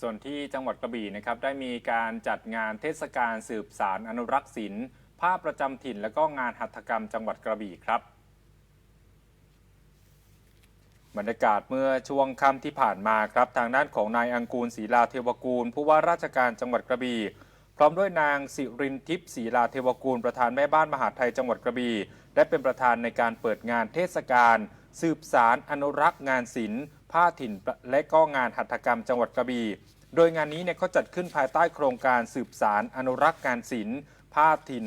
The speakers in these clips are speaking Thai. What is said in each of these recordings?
ส่วนที่จังหวัดกระบี่นะครับได้มีการจัดงานเทศกาลสืบสารอนุรักษ์ศิลป์ภาพประจำถิ่น และก็งานหัตถกรรมจังหวัดกระบี่ครับ บรรยากาศเมื่อช่วงค่ำที่ผ่านมาครับ ทางด้านของนายอังกูลศรีลาเทวกูล ผู้ว่าราชการจังหวัดกระบี่พร้อมด้วยนางสิรินทิพย์ศรีลาเทวกูล ประธานแม่บ้านมหาไทยจังหวัดกระบี่ได้เป็นประธานในการเปิดงานเทศกาล สืบสารอนุรักษ์งานศิลป์ผ้าถิ่นและก็งานหัตถกรรมจังหวัดกระบี่ โดยงานนี้เนี่ยเขาจัดขึ้นภายใต้โครงการสืบสารอนุรักษ์งานศิลป์ผ้าถิ่น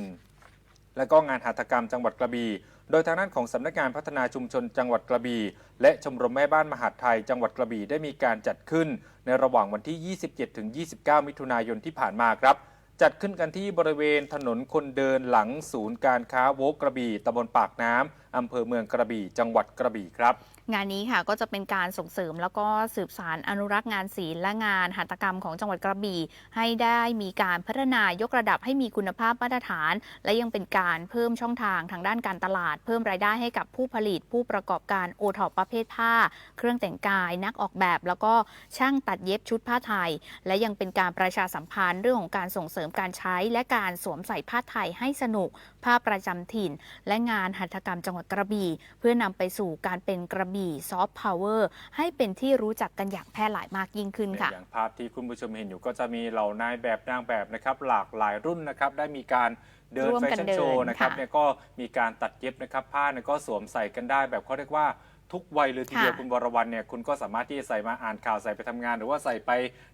และก็งานหัตถกรรมจังหวัดกระบี่ โดยทางด้านของสำนักงานพัฒนาชุมชนจังหวัดกระบี่ และชมรมแม่บ้านมหาดไทย จังหวัดกระบี่ได้มีการจัดขึ้น ในระหว่างวันที่ 27ถึง29 มิถุนายนที่ผ่านมาครับ จัดขึ้นกันที่บริเวณถนนคนเดินหลังศูนย์การค้าโวกกระบี่ตำบลปากน้ำอำเภอเมืองกระบี่ จังหวัดกระบี่ครับ งานนี้ค่ะก็จะเป็นการส่งเสริมแล้วก็สืบสารอนุรักษ์งานศิลป์และงานหัตถกรรมของจังหวัดกระบี่ ให้ได้มีการพัฒนายกระดับให้มีคุณภาพมาตรฐาน และยังเป็นการเพิ่มช่องทางทางด้านการตลาด เพิ่มรายได้ให้กับผู้ผลิตผู้ประกอบการโอท็อปประเภทผ้า เครื่องแต่งกาย นักออกแบบ แล้วก็ช่างตัดเย็บชุดผ้าไทย และยังเป็นการประชาสัมพันธ์เรื่องของการส่งเสริมการใช้และการสวมใส่ผ้าไทยให้สนุก ผ้าประจำถิ่น และงานหัตถกรรมจังหวัดกระบี่ เพื่อนำไปสู่การเป็นกระบี่ซอฟต์พาวเวอร์ให้เป็นที่รู้จักกันอย่างแพร่หลายมากยิ่งขึ้นค่ะ อย่างภาพที่คุณผู้ชมเห็นอยู่ก็จะมีเหล่านายแบบนางแบบนะครับหลากหลายรุ่นนะครับได้มีการเดินร่วมแฟกันชั่นเดินโชว์นะครับค่ะ เนี่ยก็มีการตัดเย็บนะครับผ้าเนี่ยก็สวมใส่กันได้แบบเขาเรียกว่า ทุกวัยเลยทีเดียวค่ะ คุณวรวรรณเนี่ยคุณก็สามารถที่จะใส่มาอ่านข่าวใส่ไปทำงาน หรือว่าใส่ไป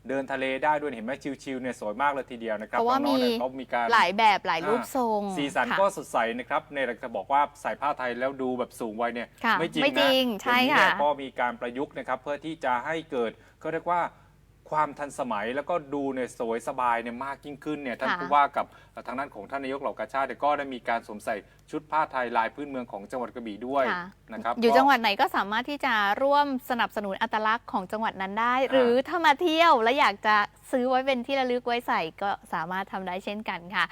เดินทะเลได้ด้วยเห็นไหมชิลๆเนี่ยสวยมากเลยทีเดียวนะครับเพราะว่าน้องๆมีเนี่ยเขามีการ หลายแบบหลายรูปทรงสีสันค่ะ ก็สดใสนะครับเนี่ยเราจะบอกว่าใส่ผ้าไทยแล้วดูแบบสูงวัยเนี่ยค่ะไม่จริงไม่จนะริงใช่เดี๋ยวนี้เนี่ยค่ะก็มีการประยุกต์นะครับเพื่อที่จะให้เกิดก็เรียกว่า ความทันสมัยแล้วก็ดูเนี่ยสวยสบายเนี่ยมากยิ่งขึ้นเนี่ยท่านค่ะ ผู้ว่ากับทางด้านของท่านนายกเหล่ากาชาติเนี่ยก็ได้มีการสวมใส่ชุดผ้าไทยลายพื้นเมืองของจังหวัดกระบี่ด้วยค่ะ นะครับอยู่ก็ จังหวัดไหนก็สามารถที่จะร่วมสนับสนุนอัตลักษณ์ของจังหวัดนั้นได้ อ่า หรือถ้ามาเที่ยวแล้วอยากจะซื้อไว้เป็นที่ระลึกไว้ใส่ก็สามารถทำได้เช่นกันค่ะ